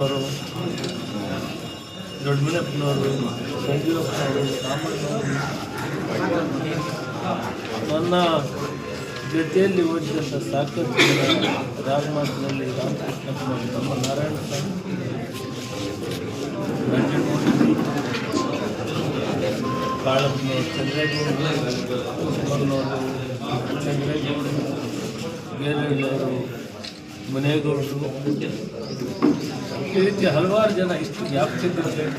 ಅವರು ದೊಡ್ಡಮನೆಪ್ಪನವರು ಸಂಜೀವಪ್ಪನವರು ರಾಮಣ್ಣವರು ನನ್ನ ಜೊತೆಯಲ್ಲಿ ಓದಿದಂಥ ಸಾಕಷ್ಟು ಜನ ರಾಜಮಾರ್ಗದಲ್ಲಿ ರಾಮಕೃಷ್ಣಪ್ಪನವರು ನಮ್ಮ ನಾರಾಯಣ ಸ್ವಾಮಿ ಕಾಳಪ್ಪನವರು ಚಂದ್ರೇಗೌಡರು ಚಂದ್ರೇಗೌಡರು ಗೇರಳ್ಳವರು ಮನೇಗೌಡರು ಈ ರೀತಿ ಹಲವಾರು ಜನ ಇಷ್ಟು ವ್ಯಾಪ್ತಿಯಲ್ಲಿ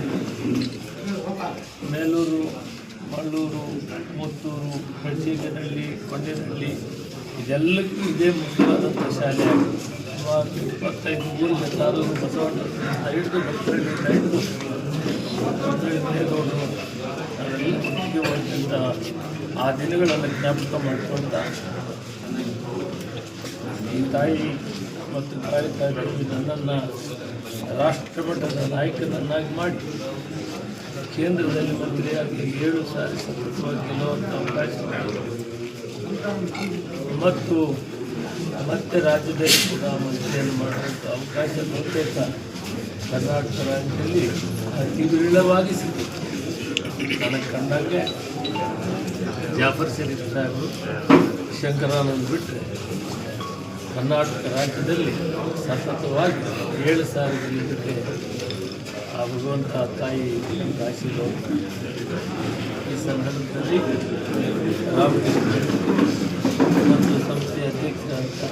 ಮೇಲೂರು, ಮಳ್ಳೂರು, ಮುತ್ತೂರು ಬೆಳ್ಸಿಗನಹಳ್ಳಿ ಕೊಂಡೇನಹಳ್ಳಿ, ಇದೆಲ್ಲಕ್ಕೂ ಇದೇ ಮುಖ್ಯವಾದಂಥ ಶಾಲೆ ಸುಮಾರು ಇಪ್ಪತ್ತೈದು ಊರಿಗೆ ತಾಲೂರು ಬಸವಣ್ಣ ಹಿಡಿದು ಭಕ್ತರಿಂದ ಹಿಡಿದು ಮೇಲೂರು. ಅದರಲ್ಲಿ ಒಟ್ಟಿಗೆ ಆ ದಿನಗಳನ್ನು ಜ್ಞಾಪಕ ಮಾಡ್ಕೊಳ್ತಾ ಈ ತಾಯಿ ಮತ್ತು ದೇವಿ ನನ್ನನ್ನು ರಾಷ್ಟ್ರಮಟ್ಟದ ನಾಯಕನನ್ನಾಗಿ ಮಾಡಿ ಕೇಂದ್ರದಲ್ಲಿ ಮಂತ್ರಿಯಾಗಿ ಏಳು ಸಾರಿ ಸತತವಾಗಿ ಗೆಲ್ಲುವಂಥ ಅವಕಾಶ ಮತ್ತು ಮತ್ತೆ ರಾಜ್ಯದಲ್ಲಿ ಕೂಡ ಮಂತ್ರಿಯನ್ನು ಮಾಡುವಂಥ ಅವಕಾಶ ಬಹುತೇಕ ಕರ್ನಾಟಕ ರಾಜ್ಯದಲ್ಲಿ ಅತಿ ವಿರಳವಾಗಿ ಸಿಗುತ್ತೆ. ನನಗೆ ಕಂಡಂಗೆ ಜಾಫರ್ ಶರೀಫ್ ಸಾಹೇಬರು ಶಂಕರಾನಂದ್ ಬಿಟ್ಟರೆ ಕರ್ನಾಟಕ ರಾಜ್ಯದಲ್ಲಿ ಸತತವಾಗಿ ಏಳು ಸಾವಿರ ಇದಕ್ಕೆ ಆ ಭಗವಂತ ತಾಯಿ ಆಶೀರ್ವಾದ ಈ ಸಂದರ್ಭದಲ್ಲಿ ಮತ್ತು ಸಂಸ್ಥೆಯ ಅಧ್ಯಕ್ಷರಾದಂಥ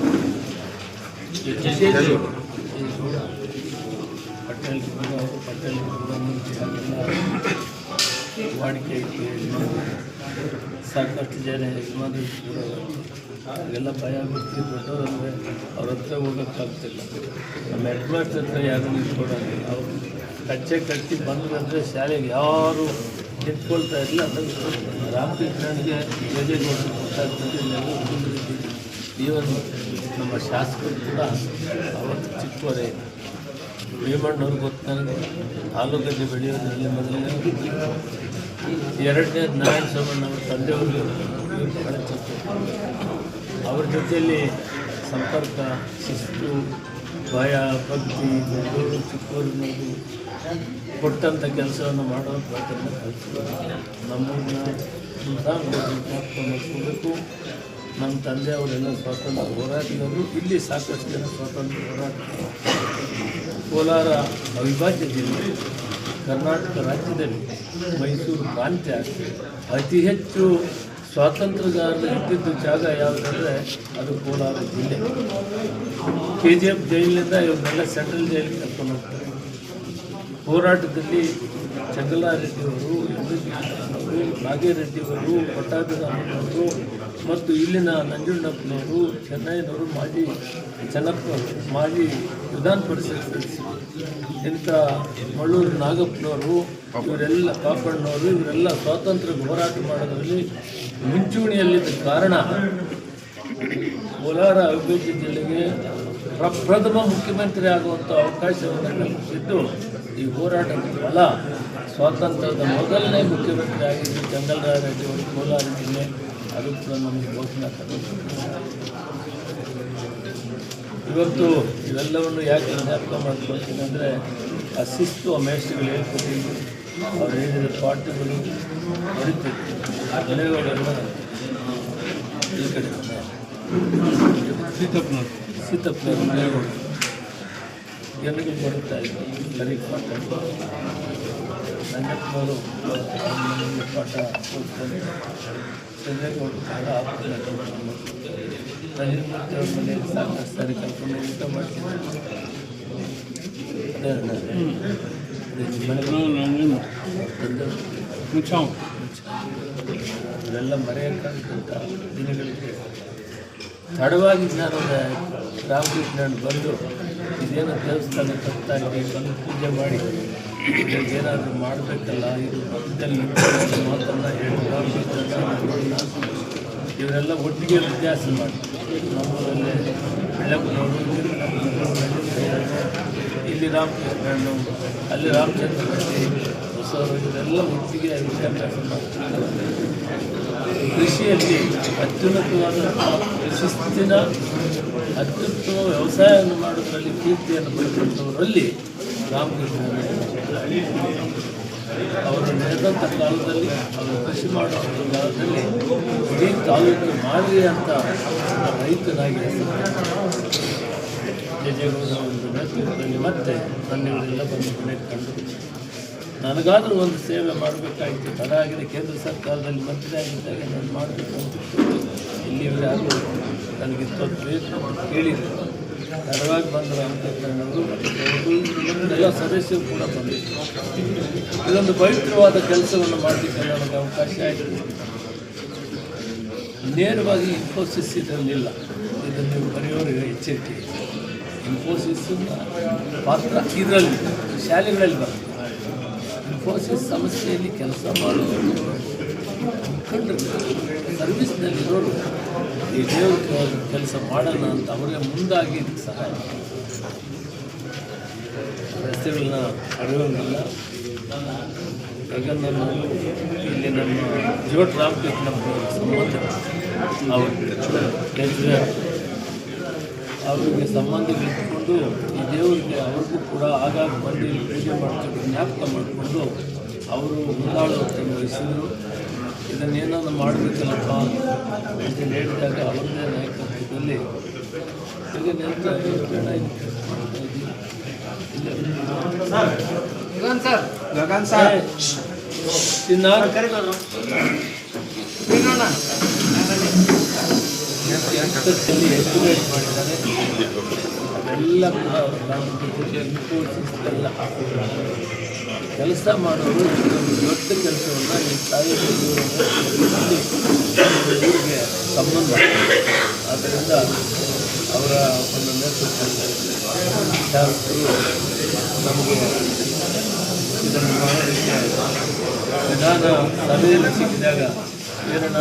ಈ ಪಟೇಲ್ ಕೂಡ ಪಟೇಲ್ ಎಲ್ಲ ವಾಡಿಕೆ. ಸಾಕಷ್ಟು ಜನ ಯಜಮಾನರು ಎಲ್ಲ ಭಯ ಆಗುತ್ತೆ ದೊಡ್ಡವರಂದರೆ ಅವ್ರ ಹತ್ರ ಹೋಗೋಕ್ಕಾಗ್ತಿಲ್ಲ. ನಮ್ಮ ಹೆಡ್ ಮಾಸ್ಟರ್ ಹತ್ರ ಯಾರು ನಿಂತ್ಕೊಳ್ಳೋದಿಲ್ಲ ಅವರು ಕಚ್ಚೆ ಕಟ್ಟಿ ಬಂದ್ರಂದರೆ ಶಾಲೆಗೆ ಯಾರು ನಿಂತ್ಕೊಳ್ತಾ ಇಲ್ಲ ಅದನ್ನು ರಾಮಕೃಷ್ಣನಿಗೆ ದೇವೇಗೌಡರು ಗೊತ್ತಾಗ್ತದೆ ಈವನ್ ನಮ್ಮ ಶಾಸಕರು ಕೂಡ ಅವತ್ತು ಚಿಕ್ಕವರೇ. ಭೀಮಣ್ಣವ್ರಿಗೆ ಗೊತ್ತು ನನಗೆ. ಆಲೂಗಡ್ಡೆ ಬೆಳೆಯೋದ್ರಲ್ಲಿ ಮೊದಲನೇ ಎರಡನೇ ನಾರಾಯಣ ಸೋಮಣ್ಣ ಅವ್ರ ತಂದೆಯವರು ಅವ್ರ ಜೊತೆಯಲ್ಲಿ ಸಂಪರ್ಕ, ಶಿಸ್ತು, ಭಯ, ಭಕ್ತಿ ದೊಡ್ಡವರು ಚಿಕ್ಕವರು ಅನ್ನೋದು ಕೊಟ್ಟಂಥ ಕೆಲಸವನ್ನು ಮಾಡೋ ಪ್ರಯತ್ನ ಕಲಿಸಿದ್ರು ನಮ್ಮನ್ನ ಜ್ಞಾಪಕ ನಮ್ಮ ನಮ್ಮ ತಂದೆಯವರೆಲ್ಲ ಸ್ವಾತಂತ್ರ್ಯ ಹೋರಾಟದವರು ಇಲ್ಲಿ ಸಾಕಷ್ಟು ಜನ ಸ್ವಾತಂತ್ರ್ಯ ಹೋರಾಟ ಕೋಲಾರ ಅವಿಭಾಜ್ಯ ಜಿಲ್ಲೆ. ಕರ್ನಾಟಕ ರಾಜ್ಯದಲ್ಲಿ ಮೈಸೂರು ಪ್ರಾಂತ್ಯ ಅತಿ ಹೆಚ್ಚು ಸ್ವಾತಂತ್ರ್ಯಗಾರರು ಇದ್ದಿದ್ದು ಜಾಗ ಯಾವುದಂದರೆ ಅದು ಕೋಲಾರ ಜಿಲ್ಲೆ. ಕೆ ಜಿ ಎಫ್ ಜೈಲಿನಿಂದ ಇವನ್ನೆಲ್ಲ ಸೆಂಟ್ರಲ್ ಜೈಲಿಗೆ ಕರ್ಕೊಂಡು ಹೋಗ್ತಾರೆ ಹೋರಾಟದಲ್ಲಿ ಚಂಗಲಾರೆಡ್ಡಿಯವರು ಅವರು ನಾಗೇರೆಡ್ಡಿಯವರು ಪಟ್ಟಾಭಿರಾಮನವರು ಮತ್ತು ಇಲ್ಲಿನ ನಂಜುಂಡಪ್ಪನವರು ಚೆನ್ನೈನವರು ಮಾಜಿ ಚೆನ್ನಪ್ಪ, ಮಾಜಿ ವಿಧಾನ ಪರಿಷತ್ ಸದಸ್ಯರು. ಇಂಥ ಮಳ್ಳೂರು ನಾಗಪ್ಪನವರು, ಇವರೆಲ್ಲ ಪಾಪಣ್ಣವರು ಇವರೆಲ್ಲ ಸ್ವಾತಂತ್ರ್ಯ ಹೋರಾಟ ಮಾಡೋದರಲ್ಲಿ ಮುಂಚೂಣಿಯಲ್ಲಿದ್ದ ಕಾರಣ ಕೋಲಾರ ಅಭಿವೃದ್ಧಿ ಜಿಲ್ಲೆಗೆ ಪ್ರಪ್ರಥಮ ಮುಖ್ಯಮಂತ್ರಿ ಆಗುವಂಥ ಅವಕಾಶವನ್ನು ಕಲ್ಪಿಸಿದ್ದು ಈ ಹೋರಾಟದ ಫಲ. ಸ್ವಾತಂತ್ರ್ಯದ ಮೊದಲನೇ ಮುಖ್ಯಮಂತ್ರಿ ಆಗಿದ್ದು ಚಂದ್ರರಾಜ ರೆಡ್ಡಿ ಅವರು ಕೋಲಾರ ಜಿಲ್ಲೆ ಅದು ಕೂಡ ನಮಗೆ ಘೋಷಣೆ ಇವತ್ತು ಇವೆಲ್ಲವನ್ನು ಯಾಕೆ ಜ್ಞಾಪಕ ಮಾಡ್ಕೊಳ್ತೀನಿ ಅಂದರೆ ಆ ಶಿಸ್ತು ಆ ಮೇಸ್ಟ್ಗಳು ಹೇಳ್ಕೊಟ್ಟಿದ್ದು ಅವ್ರು ಹೇಳಿದ ಪಾಠಗಳು ಹೊಡಿತಿತ್ತು ಮನೆಗಳೆಲ್ಲ ಈ ಕಡೆ ಸೀತಪ್ಪನವರು ಸೀತಪ್ಪನವರು ಮನೆಗಳು ಜನಗಳು ಬರುತ್ತಾ ಇದ್ದೀವಿ ಸರಿ ಪಾಠ ನಮಗೆ ಪಾಠ ಚಂದ್ರೇಗೌಡರು ರಜನಿಮೂರ್ತಿ ಅವ್ರ ಮನೆಯಲ್ಲಿ ಹೋಗಿ ಊಟ ತಂದೆಯವರು. ಇವೆಲ್ಲ ಮರೆಯೋಕ್ಕಾಗದಂಥ ದಿನಗಳಿಗೆ ತಡವಾಗಿ ಜ್ಞಾನದ ರಾಮಕೃಷ್ಣನ್ ಬಂದು ಇದೇನೋ ದೇವಸ್ಥಾನ ಕಟ್ಟಾಗಿ ಬಂದು ಪೂಜೆ ಮಾಡಿ ಏನಾದರೂ ಮಾಡಬೇಕಲ್ಲ, ಇದು ಪಕ್ಕದಲ್ಲಿ ಮಾತನ್ನು ಹೇಳಿ ರಾಮಕೃಷ್ಣ ಇವರೆಲ್ಲ ಒಟ್ಟಿಗೆ ವ್ಯತ್ಯಾಸ ಮಾಡಿ ಬೆಳಗ್ಗೆ ಇಲ್ಲಿ ರಾಮಕೃಷ್ಣ ಅಲ್ಲಿ ರಾಮಚಂದ್ರ ಹೊಸವರು ಇವರೆಲ್ಲ ಒಟ್ಟಿಗೆ ವಿದ್ಯಾಭ್ಯಾಸ ಮಾಡ್ತಾರೆ. ಕೃಷಿಯಲ್ಲಿ ಅತ್ಯುನ್ನತವಾದ ಶಿಸ್ತಿನ ಅತ್ಯುತ್ತಮ ವ್ಯವಸಾಯವನ್ನು ಮಾಡೋದರಲ್ಲಿ ಕೀರ್ತಿಯನ್ನು ಪಡೆದಂಥವರಲ್ಲಿ ರಾಮಕೃಷ್ಣ ಅವರು ನಡೆದಂಥ ಕಾಲದಲ್ಲಿ ಅವರು ಕೃಷಿ ಮಾಡುವಂಥ ಕಾಲದಲ್ಲಿ ಇಡೀ ತಾಲೂಕು ಮಾಡಲಿ ಅಂತ ರೈತನಾಗಿ ಜಯಗೌಡ ಒಂದು ನೇತೃತ್ವದಲ್ಲಿ ಮತ್ತೆ ನನ್ನೆಲ್ಲ ಬಂದು ಕಂಡು ನನಗಾದರೂ ಒಂದು ಸೇವೆ ಮಾಡಬೇಕಾಗಿತ್ತು ತಡ ಆಗಿದೆ. ಕೇಂದ್ರ ಸರ್ಕಾರದಲ್ಲಿ ಮಂತ್ರಿ ಆಗಿದ್ದಾಗ ನಾನು ಮಾಡಬೇಕು ಇಲ್ಲಿ ಇಲ್ಲಿವರೆಗೂ ನನಗೆ ಕೇಳಿದರು ಕೇಳಿದ್ರು. ತಡವಾಗಿ ಬಂದರು ಅಂತ ಅಂತಕ್ಕಂಥದ್ದು ಎಲ್ಲ ಸದಸ್ಯರು ಕೂಡ ಬಂದಿದ್ದರು ಇದೊಂದು ಪವಿತ್ರವಾದ ಕೆಲಸವನ್ನು ಮಾಡಲಿಕ್ಕೆ ನಮಗೆ ಅವಕಾಶ ಆಯಿತು ನೇರವಾಗಿ ಇನ್ಫೋಸಿಸ್ ಇದರಲ್ಲಿಲ್ಲ. ಇದನ್ನು ನೀವು ಬರೆಯೋರಿಗೆ ಎಚ್ಚರಿಕೆ. ಇನ್ಫೋಸಿಸ್ ಪಾತ್ರ ಇದರಲ್ಲಿ, ಶಾಲೆಗಳಲ್ಲಿ ಬರ್ತದೆ ಇನ್ಫೋಸಿಸ್ ಸಂಸ್ಥೆಯಲ್ಲಿ ಕೆಲಸ ಮಾಡೋರು ಮುಖಂಡರು ಈ ದೇವ್ರ ಕೆಲಸ ಮಾಡೋಣ ಅಂತ ಅವರಿಗೆ ಮುಂದಾಗಿ ಇದಕ್ಕೆ ಸಹಾಯ. ರಸ್ತೆಗಳನ್ನ ಅಡಿಯೋಂಗಿಲ್ಲ ಯಾಕಂದ್ರೆ ನಾನು ಇಲ್ಲಿ ನಮ್ಮ ಜಿಯೋ ಟ್ರಾಫಿಕ್ ನಮ್ಮ ಸಂಬಂಧ ಅವ್ರಿಗೆ ಅವರಿಗೆ ಸಂಬಂಧ ಇಟ್ಕೊಂಡು ಈ ದೇವರಿಗೆ ಅವ್ರಿಗೂ ಕೂಡ ಆಗಾಗ ಬಂದು ಪೂಜೆ ಮಾಡ್ಕೊಂಡು ಜ್ಞಾಪಕ ಮಾಡಿಕೊಂಡು ಅವರು ಮುಂದಾಳತ್ವವನ್ನು ವಹಿಸಿದರು ಇದನ್ನೇನಾದ್ರು ಮಾಡಬೇಕಲ್ಲಪ್ಪ ಅಂತ ಹೇಳಿದಾಗ ಅವರದೇ ನಾಯಕತ್ವದಲ್ಲಿ ಈಗ ನಿಂತ. ಗಗನ್ ಸರ್. ಗಗನ್ ಸರ್. ಬೀರೋಣ ಎಸ್ಟಿಮೇಟ್ ಮಾಡಿದ್ದಾರೆ ಅದೆಲ್ಲ ಕೂಡ ಎಲ್ಲ ಕೆಲಸ ಮಾಡೋರು ದೊಡ್ಡ ಕೆಲಸವನ್ನು ಈ ತಾಯಿ ಊರಿಗೆ ಸಂಬಂಧ ಆದ್ದರಿಂದ ಅವರ ಒಂದು ನೇತೃತ್ವದಲ್ಲಿ ನಮಗೆ ಇದನ್ನು ಮಾಡೋದಕ್ಕೆ ನಾನು ಸಭೆಯಲ್ಲಿ ಸಿಕ್ಕಿದಾಗ ಏನಣ್ಣ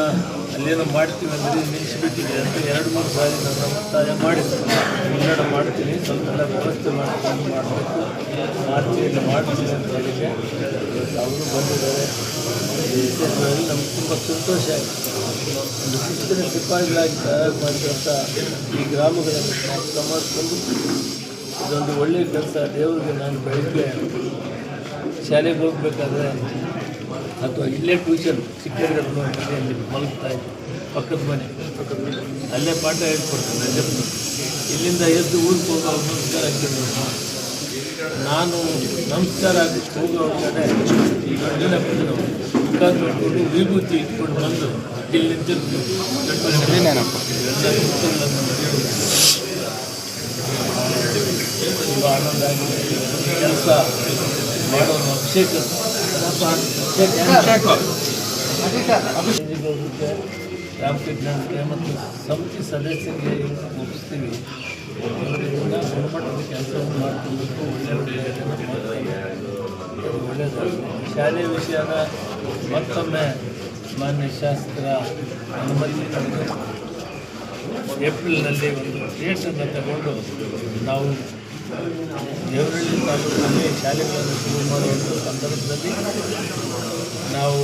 ಅಲ್ಲೇನೋ ಮಾಡ್ತೀವಿ ಅಂದರೆ ನಿಲ್ಲಿಸಿಬಿಟ್ಟಿದೆ ಅಂತ ಎರಡು ಮೂರು ಸಾರಿ ನನ್ನ ಮುಕ್ತಾಯ ಮಾಡಿದ್ರು. ಕನ್ನಡ ಮಾಡ್ತೀನಿ, ಸ್ವಲ್ಪ ವ್ಯವಸ್ಥೆ ಮಾಡ್ಕೊಂಡು ಮಾಡಬೇಕು. ಮಾಡ್ತೀನಿ ಮಾಡ್ತೀನಿ ಅಂತ ಇವತ್ತು ಅವರು ಬಂದಿದ್ದಾರೆ. ವಿಷಯದಲ್ಲಿ ನಮ್ಗೆ ತುಂಬ ಸಂತೋಷ ಆಯಿತು. ಒಂದು ಶಿಕ್ಷಣ ಸಿಪಾಯಿಗಳಾಗಿ ತಯಾರು ಮಾಡಿದಂಥ ಈ ಗ್ರಾಮಗಳನ್ನು ಮಾಡಿಕೊಂಡು ಇದೊಂದು ಒಳ್ಳೆಯ ಕೆಲಸ. ದೇವರಿಗೆ ನಾನು ಬೆಳಿಗ್ಗೆ ಶಾಲೆಗೆ ಹೋಗ್ಬೇಕಾದ್ರೆ ಅಥವಾ ಇಲ್ಲೇ ಟ್ಯೂಷನ್ ಚಿಕ್ಕಂದಿರೋ ಮನೆಯಲ್ಲಿ ಮಲಗ್ತಾ ಇದ್ದೆ. ಪಕ್ಕದ ಮನೆ ಪಕ್ಕದ ಮನೆ. ಅಲ್ಲೇ ಪಾಠ ಹೇಳ್ಕೊಡ್ತೇನೆ ಅಲ್ಲೇ ಇಲ್ಲಿಂದ ಎದ್ದು ಊರಿಗೆ ಹೋಗೋ ನಮಸ್ಕಾರ ಹಾಕಿದ್ರು ನಾನು ನಮಸ್ಕಾರ ಹೋಗೋ ಕಡೆ ಈಗ ಬಂದು ಮುಖ ನೋಡಿಕೊಂಡು ವಿಭೂತಿ ಇಟ್ಕೊಂಡು ಬಂದು ಇಲ್ಲಿ ನಿಂತಿರ್ತೀವಿ. ಆನಂದ ಕೆಲಸ. ಅಭಿಷೇಕ ಅಭಿಷೇಕ್ ಸರ್ ಅಭಿಷೇಕ ರಾಮಕೃಷ್ಣನ್ಗೆ ಮತ್ತು ಸಮಿತಿ ಸದಸ್ಯರಿಗೆ ಒಪ್ಪಿಸ್ತೀವಿ ಗುಣಮಟ್ಟದ ಕೆಲಸವನ್ನು ಮಾಡ್ಕೊಳ್ಬೇಕು ಒಳ್ಳೆ ಒಳ್ಳೆಯ ಒಳ್ಳೆಯದು ಶಾಲೆಯ ವಿಷಯನ ಮತ್ತೊಮ್ಮೆ ಮಾನ್ಯ ಶಾಸ್ತ್ರ ಅನುಮತಿ ಏಪ್ರಿಲ್ನಲ್ಲಿ ಒಂದು ಡೇಟನ್ನು ತಗೊಂಡು ನಾವು ದೇವರಳ್ಳಿ ತಾಲೂಕಿನಲ್ಲಿ ಶಾಲೆಗಳನ್ನು ಶುರು ಮಾಡುವಂಥ ಸಂದರ್ಭದಲ್ಲಿ ನಾವು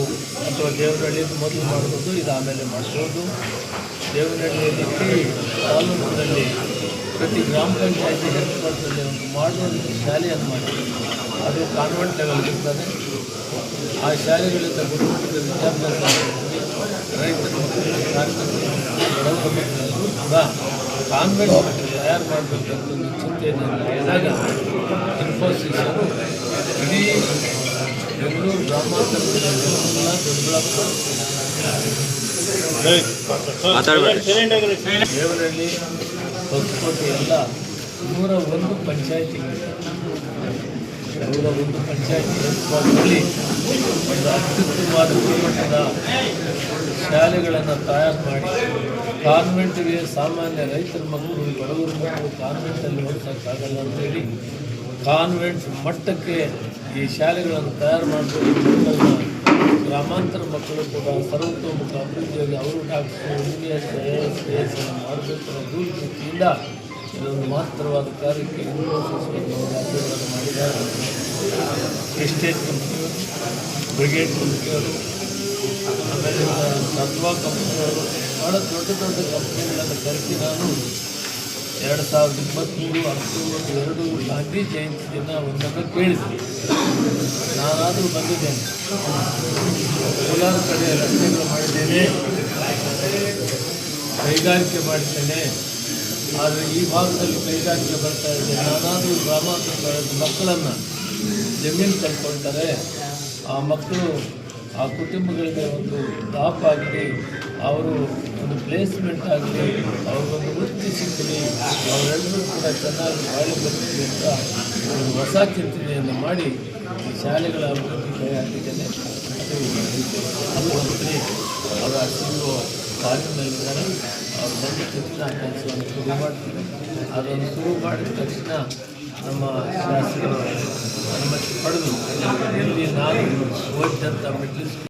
ಅಥವಾ ದೇವರಹಳ್ಳಿಯಲ್ಲಿ ಮೊದಲು ಮಾಡ್ಬೋದು ಇದು ಆಮೇಲೆ ಮಾಡಿಸೋದು. ದೇವರಹಳ್ಳಿಯಲ್ಲಿ ತಾಲೂಕಿನಲ್ಲಿ ಪ್ರತಿ ಗ್ರಾಮ ಪಂಚಾಯತಿ ಹೆಡ್ ಕ್ವಾರ್ಟರ್ಲ್ಲಿ ಒಂದು ಮಾಡುವಂಥ ಶಾಲೆಯನ್ನು ಮಾಡಿ ಅದು ಕಾನ್ವೆಂಟ್ ಲೆವೆಲ್ ಇರ್ತದೆ. ಆ ಶಾಲೆಗಳಿಂದ ಗುರುಮಟ್ಟದ ವಿದ್ಯಾಭ್ಯಾಸ ರೈತರು ಮಕ್ಕಳು ಕೂಡ ಕಾನ್ವೆಂಟ್ ತಯಾರು ಮಾಡಬೇಕಂತ ಒಂದು ಚಿಂತೆಯನ್ನು ಹೇಳಿದಾಗ ಇನ್ಫೋಸಿಸ್ ಅವರು ಇಡೀ ಬೆಂಗಳೂರು ನಿರ್ಮಲ ದೊಡ್ಡಬಳ್ಳಾಪುರ ಹೊಸಕೋಟೆ ಎಲ್ಲ ನೂರ ಒಂದು ಪಂಚಾಯತಿಗಳಿವೆ. ನೂರ ಒಂದು ಪಂಚಾಯತ್ನಲ್ಲಿ ಒಂದು ಅತ್ಯುತ್ತಮವಾದ ಗುಣಮಟ್ಟದ ಶಾಲೆಗಳನ್ನು ತಯಾರು ಮಾಡಿ ಕಾನ್ವೆಂಟ್ಗೆ ಸಾಮಾನ್ಯ ರೈತರ ಮಕ್ಕಳು ಬಡವರ ಮಕ್ಕಳು ಕಾನ್ವೆಂಟಲ್ಲಿ ಓದ್ಸೋಕ್ಕಾಗಲ್ಲ ಅಂತೇಳಿ ಕಾನ್ವೆಂಟ್ ಮಟ್ಟಕ್ಕೆ ಈ ಶಾಲೆಗಳನ್ನು ತಯಾರು ಮಾಡಬೇಕು ಗ್ರಾಮಾಂತರ ಮಕ್ಕಳು ಕೂಡ ಸರ್ವತೋಮುಖ ಅಭಿವೃದ್ಧಿಯಲ್ಲಿ ಅವರು doctor engineers I S, A S ಮಾಡಬೇಕು ದೂರದೃಷ್ಟಿಯಿಂದ ಇದೊಂದು ಮಹತ್ತರವಾದ ಕಾರ್ಯಕ್ಕೆ ಇನ್ಫೋಸಿಸ್ ಆಶೀರ್ವಾದ ಮಾಡಿದ್ದಾರೆ. ಎಸ್ಟೇಟ್ ಕಂಪ್ನಿಯವರು, ಬ್ರಿಗೇಡ್ ಕಂಪ್ನಿಯವರು, ಆಮೇಲೆ ಸತ್ವಾ ಕಂಪ್ನಿಯವರು ಭಾಳ ದೊಡ್ಡ ದೊಡ್ಡ ಕಂಪ್ನಿಗಳನ್ನು ಕರೆಸಿ ನಾನು ಎರಡು ಸಾವಿರದ ಇಪ್ಪತ್ತ್ಮೂರು ಅಕ್ಟೋಬರ್ ಎರಡು ಗಾಂಧಿ ಜಯಂತಿ ದಿನ ಒಂದನ್ನು ಕೇಳಿದ್ವಿ ನಾನಾದರೂ ಬಂದಿದ್ದೇನೆ. ಕೋಲಾರ ಕಡೆ ರಸ್ತೆಗಳು ಮಾಡಿದ್ದೇನೆ. ಕೈಗಾರಿಕೆ ಮಾಡಿದ್ದೇನೆ. ಆದರೆ ಈ ಭಾಗದಲ್ಲಿ ಕೈಗಾರಿಕೆ ಬರ್ತಾ ಇದೆ. ನಾನಾದರೂ ಗ್ರಾಮಾಂತರ ಮಕ್ಕಳನ್ನು ಜಮೀನು ಕಳ್ಕೊಳ್ತಾರೆ ಆ ಮಕ್ಕಳು ಆ ಕುಟುಂಬಗಳಿಗೆ ಒಂದು ಟಾಪ್ ಆಗಲಿ ಅವರು ಒಂದು ಪ್ಲೇಸ್ಮೆಂಟ್ ಆಗಲಿ ಅವ್ರಿಗೊಂದು ವೃತ್ತಿ ಸಿಕ್ಕಲಿ ಅವರೆಲ್ಲರೂ ಕೂಡ ಚೆನ್ನಾಗಿ ಬಾಳಿ ಬರ್ತೀವಿ ಅಂತ ಒಂದು ಹೊಸ ಚಿಂತನೆಯನ್ನು ಮಾಡಿ ಈ ಶಾಲೆಗಳ ಅಭಿವೃದ್ಧಿ ಕೈ ಹಾಕಿದ್ದೇನೆ ಅದು ಮಂತ್ರಿ ಅವರ ಸಿ ಕಾರ್ಯದಲ್ಲಿ ಕಾಲಿನಲ್ಲಿದ್ದಾರೆ ಅವ್ರು ಬಂದ ತಕ್ಷಣ ಕೆಲಸವನ್ನು ಶುರು ಮಾಡ್ತೀವಿ ಅದನ್ನು ಶುರು ಮಾಡಿದ ತಕ್ಷಣ ನಮ್ಮ ಶಾಸಕರು ಅನುಮತಿ ಪಡೆದು ಇಲ್ಲಿ ನಾನು ಓದಿದಂಥ ಮಿಡ್ಲ್